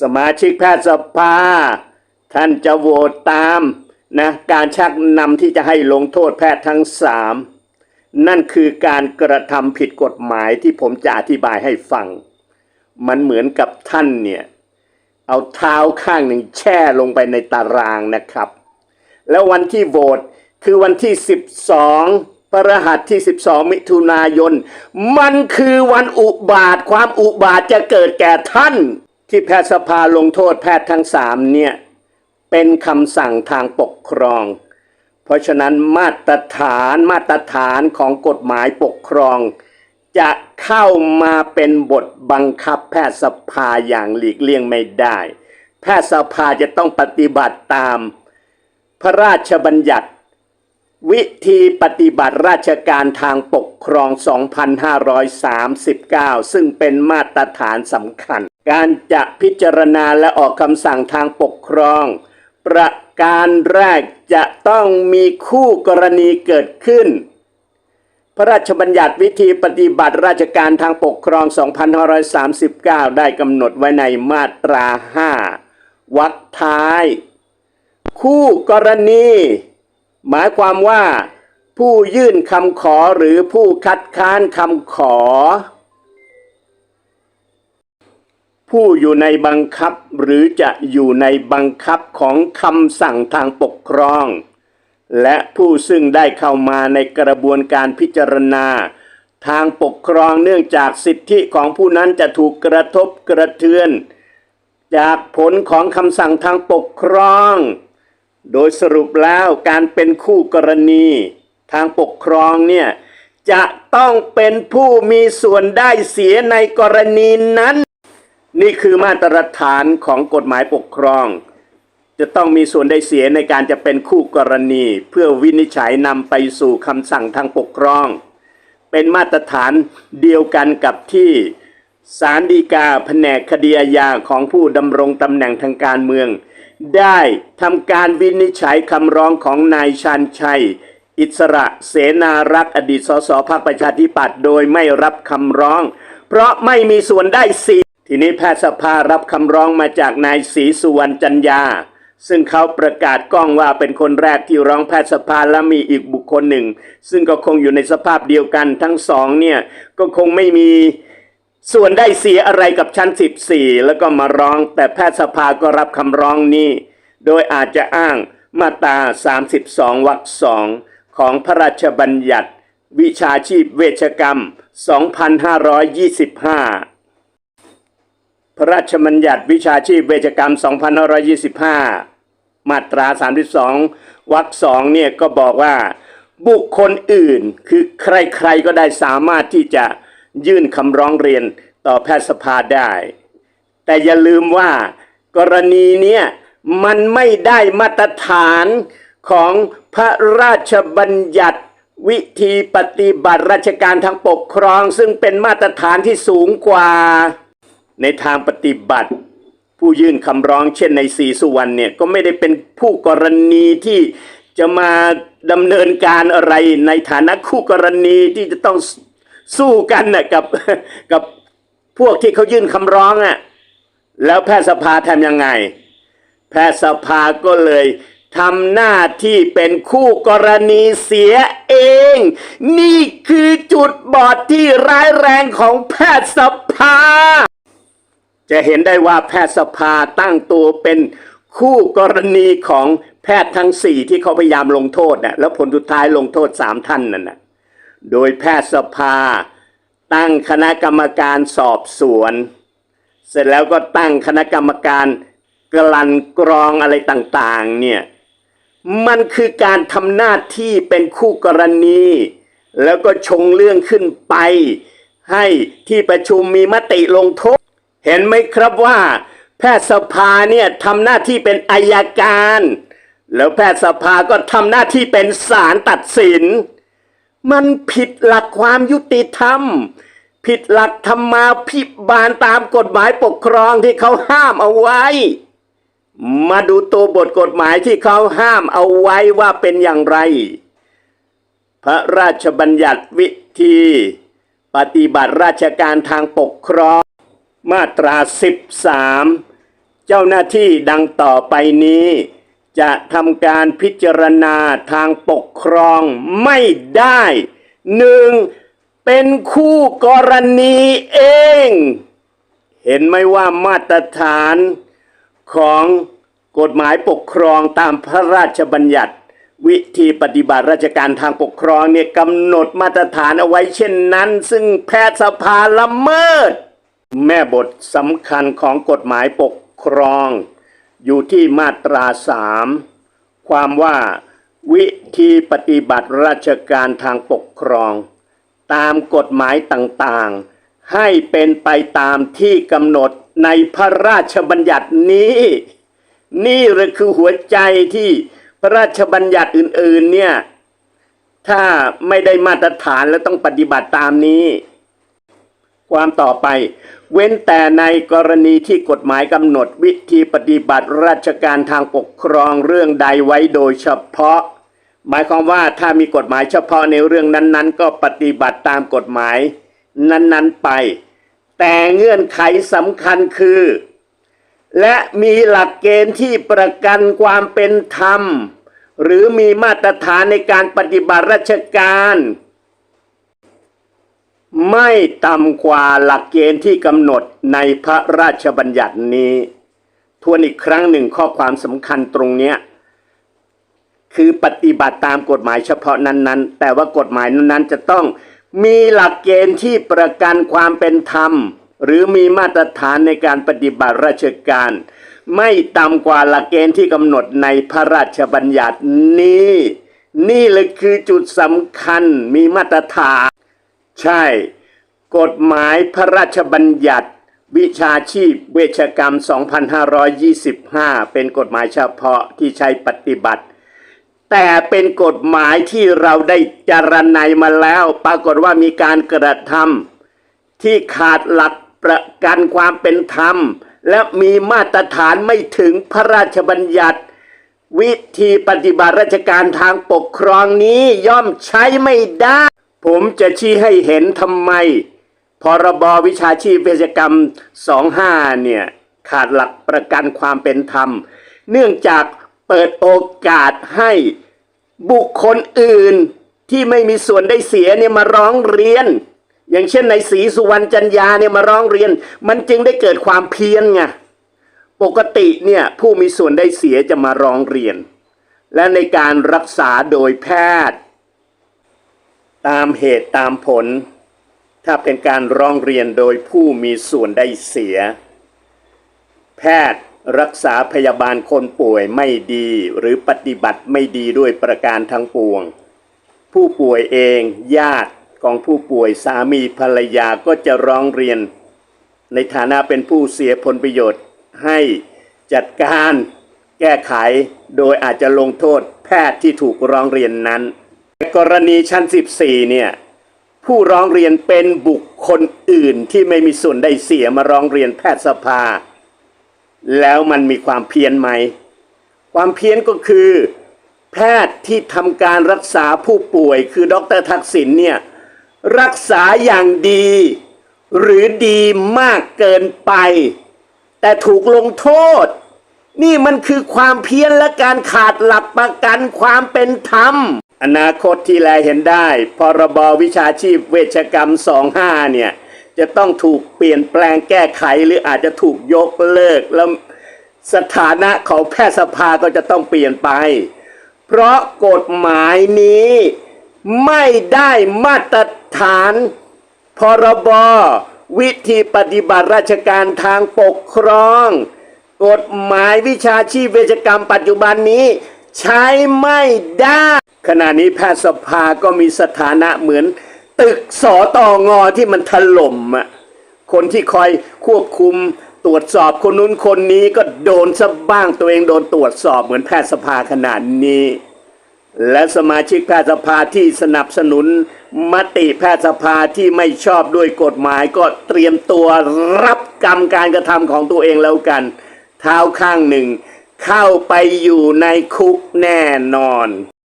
สมาชิกแพทยสภา ท่านจะโหวตตามนะการชักนำที่จะให้ลงโทษแพทย์ทั้งสามนั่นคือการกระทำผิดกฎหมายที่ผมจะอธิบายให้ฟัง มันเหมือนกับท่านเนี่ย เอาเท้าข้างหนึ่งแช่ลงไปในตารางนะครับ แล้ววันที่โหวตคือวันที่ 12พระรหัสที่ 12 มิถุนายน มันคือวันอุบาทความอุบาทจะเกิดแก่ท่าน ที่แพทยสภาลงโทษแพทย์ทั้งสามเนี่ย เป็นคำสั่งทางปกครอง เพราะฉะนั้นมาตรฐานมาตรฐานของกฎหมายปกครอง จะเข้ามาเป็นบทบังคับแพทยสภาอย่างหลีกเลี่ยงไม่ได้ แพทยสภาจะต้องปฏิบัติตาม พระราชบัญญัติ วิธีปฏิบัติราชการทางปกครอง 2539 ซึ่งเป็นมาตรฐานสำคัญ การจะพิจารณาและออกคำสั่งทางปกครอง ประการแรกจะต้องมีคู่กรณีเกิดขึ้น พระราชบัญญัติวิธีปฏิบัติราชการทางปกครอง 2539 ได้กำหนดไว้ในมาตรา 5วรรคท้าย คู่กรณี หมายความว่า ผู้ยื่นคำขอหรือผู้คัดค้านคำขอ ผู้อยู่ในบังคับหรือจะอยู่ในบังคับของคำสั่งทางปกครอง และผู้ซึ่งได้เข้ามาในกระบวนการพิจารณา ทางปกครองเนื่องจากสิทธิของผู้นั้นจะถูกกระทบกระเทือน จากผลของคำสั่งทางปกครอง โดยสรุปแล้วการเป็นคู่กรณี ทางปกครองเนี่ยจะต้องเป็นผู้มีส่วนได้เสียในกรณีนั้น นี่คือมาตรฐานของกฎหมายปกครอง จะต้องมีส่วนได้เสียในการจะเป็นคู่กรณี เพื่อวินิจฉัยนำไปสู่คำสั่งทางปกครอง เป็นมาตรฐานเดียวกันกับที่ศาลฎีกาแผนกคดีอาญาของผู้ดำรงตำแหน่งทางการเมือง ได้ทำการวินิจฉัยคำร้องของนายชันชัย อิสระเสนารักษ์อดีตสสพรรคประชาธิปัตย์โดยไม่รับคำร้อง เพราะไม่มีส่วนได้เสีย ทีนี้แพทยสภารับคำร้องมาจากนายศรีสุวรรณจันยา ซึ่งเขาประกาศกล้องว่าเป็นคนแรกที่ร้องแพทยสภาและมีอีกบุคคลหนึ่ง ซึ่งก็คงอยู่ในสภาพเดียวกันทั้งสองเนี่ยก็คงไม่มีส่วนได้เสียอะไรกับชั้น 14 แล้วก็มาร้อง แต่แพทยสภาก็รับคำร้องนี้ โดยอาจจะอ้างมาตรา 32 วรรคสองของพระราชบัญญัติ วิชาชีพเวชกรรม 2525 พระราชบัญญัติวิชาชีพเวชกรรม 2525 มาตรา 32 วรรคสองเนี่ยก็บอกว่า บุคคลอื่นคือใครๆก็ได้สามารถที่จะยื่นคำร้องเรียนต่อแพทยสภาได้ แต่อย่าลืมว่ากรณีเนี้ยมันไม่ได้มาตรฐานของพระราชบัญญัติวิธีปฏิบัติราชการทางปกครอง ซึ่งเป็นมาตรฐานที่สูงกว่า ในทางปฏิบัติ ผู้ยื่นคำร้องเช่นในสีสุวรรณเนี่ยก็ไม่ได้เป็นผู้กรณีที่จะมาดำเนินการอะไรในฐานะคู่กรณีที่จะต้องสู้กันน่ะกับกับพวกที่เขายื่นคำร้องอะแล้วแพทยสภาทำยังไง แพทยสภาก็เลยทำหน้าที่เป็นคู่กรณีเสียเอง นี่คือจุดบอดที่ร้ายแรงของแพทยสภา จะเห็นได้ว่าแพทยสภาตั้งตัวเป็นคู่กรณีของแพทย์ทั้งสี่ที่เขาพยายามลงโทษนะแล้วผลสุดท้ายลงโทษสามท่านนั่นนะโดยแพทยสภา ตั้งคณะกรรมการสอบสวน เสร็จแล้วก็ตั้งคณะกรรมการกลั่นกรองอะไรต่างๆเนี่ยมันคือการทำหน้าที่เป็นคู่กรณี แล้วก็ชงเรื่องขึ้นไป ให้ที่ประชุมมีมติลงโทษ เห็นไหมครับว่า แพทยสภาเนี่ยทำหน้าที่เป็นอายการ แล้วแพทยสภาก็ทำหน้าที่เป็นศาลตัดสิน มันผิดหลักความยุติธรรม ผิดหลักธรรมาภิบาลตามกฎหมายปกครองที่เขาห้ามเอาไว้ มาดูตัวบทกฎหมายที่เขาห้ามเอาไว้ว่าเป็นอย่างไร พระราชบัญญัติวิธี ปฏิบัติราชการทางปกครอง มาตรา 13 เจ้าหน้าที่ดังต่อไปนี้ จะทำการพิจารณาทางปกครองไม่ได้หนึ่งเป็นคู่กรณีเอง เห็นไหมว่ามาตรฐานของกฎหมายปกครองตามพระราชบัญญัติ วิธีปฏิบัติราชการทางปกครองเนี่ยกำหนดมาตรฐานเอาไว้เช่นนั้น ซึ่งแพทยสภาละเมิด แม่บทสำคัญของกฎหมายปกครอง อยู่ที่มาตราสามความว่าวิธีปฏิบัติราชการทางปกครอง ตามกฎหมายต่างๆ ให้เป็นไปตามที่กำหนดในพระราชบัญญัตินี้ นี่แหละคือหัวใจที่พระราชบัญญัติอื่นๆเนี่ยถ้าไม่ได้มาตรฐานแล้วต้องปฏิบัติตามนี้ ความต่อไป เว้นแต่ในกรณีที่กฎหมายกำหนดวิธีปฏิบัติราชการทางปกครองเรื่องใดไว้โดยเฉพาะ หมายความว่าถ้ามีกฎหมายเฉพาะในเรื่องนั้นๆ ก็ปฏิบัติตามกฎหมายนั้นๆไป แต่เงื่อนไขสำคัญคือ และมีหลักเกณฑ์ที่ประกันความเป็นธรรม หรือมีมาตรฐานในการปฏิบัติราชการ ไม่ต่ำกว่าหลักเกณฑ์ที่กำหนดในพระราชบัญญัตินี้ ทวนอีกครั้งหนึ่งข้อความสำคัญตรงเนี้ยคือปฏิบัติตามกฎหมายเฉพาะนั้นๆ แต่ว่ากฎหมายนั้นๆ จะต้องมีหลักเกณฑ์ที่ประกันความเป็นธรรม หรือมีมาตรฐานในการปฏิบัติราชการ ไม่ต่ำกว่าหลักเกณฑ์ที่กำหนดในพระราชบัญญัตินี้ นี่เลยคือจุดสำคัญมีมาตรฐาน ใช่ กฎหมายพระราชบัญญัติ วิชาชีพ เวชกรรม 2525 เป็นกฎหมายเฉพาะที่ใช้ปฏิบัติ แต่เป็นกฎหมายที่เราได้จารณัยมาแล้ว ปรากฏว่ามีการกระทำที่ขาดหลักประกันความเป็นธรรม และมีมาตรฐานไม่ถึงพระราชบัญญัติ วิธีปฏิบัติราชการทางปกครองนี้ย่อมใช้ไม่ได้ ผมจะชี้ให้เห็นทำไม พรบวิชาชีพเวชกรรม 25 เนี่ย ขาดหลักประกันความเป็นธรรม เนื่องจากเปิดโอกาสให้บุคคลอื่นที่ไม่มีส่วนได้เสียเนี่ยมาร้องเรียน อย่างเช่นในศรีสุวรรณจันยาเนี่ยมาร้องเรียน มันจึงได้เกิดความเพี้ยนไงปกติเนี่ยผู้มีส่วนได้เสียจะมาร้องเรียน และในการรักษาโดยแพทย์ ตามเหตุตามผล ถ้าเป็นการร้องเรียนโดยผู้มีส่วนได้เสีย แพทย์รักษาพยาบาลคนป่วยไม่ดีหรือปฏิบัติไม่ดีด้วยประการทั้งปวง ผู้ป่วยเองญาติของผู้ป่วยสามีภรรยาก็จะร้องเรียน ในฐานะเป็นผู้เสียผลประโยชน์ให้จัดการแก้ไขโดยอาจจะลงโทษแพทย์ที่ถูกร้องเรียนนั้น แต่กรณีชั้น 14 เนี่ย ผู้ร้องเรียนเป็นบุคคลอื่นที่ไม่มีส่วนได้เสียมาร้องเรียนแพทยสภา แล้วมันมีความเพี้ยนไหม ความเพี้ยนก็คือ แพทย์ที่ทำการรักษาผู้ป่วย คือดรทักษิณเนี่ยรักษาอย่างดี หรือดีมากเกินไป แต่ถูกลงโทษ นี่มันคือความเพี้ยนและการขาดหลักประกันความเป็นธรรม อนาคตที่แลเห็นได้ พรบวิชาชีพเวชกรรม 25 เนี่ย จะต้องถูกเปลี่ยนแปลงแก้ไขหรืออาจจะถูกยกเลิก แล้วสถานะของแพทยสภาก็จะต้องเปลี่ยนไป เพราะกฎหมายนี้ไม่ได้มาตรฐานพรบวิธีปฏิบัติราชการทางปกครอง กฎหมายวิชาชีพเวชกรรมปัจจุบันนี้ใช้ไม่ได้ ขณะนี้แพทยสภาก็มีสถานะเหมือน ตึกสอตองอที่มันถล่มอะคนที่คอยควบคุมตรวจสอบคนนู้นคนนี้ก็โดนซะบ้างตัวเองโดนตรวจสอบเหมือนแพทยสภาขนาดนี้ และสมาชิกแพทยสภาที่สนับสนุนมติแพทยสภาที่ไม่ชอบด้วยกฎหมายก็เตรียมตัวรับกรรมการกระทำของตัวเองแล้วกัน เท้าข้างหนึ่ง เข้าไปอยู่ในคุกแน่นอน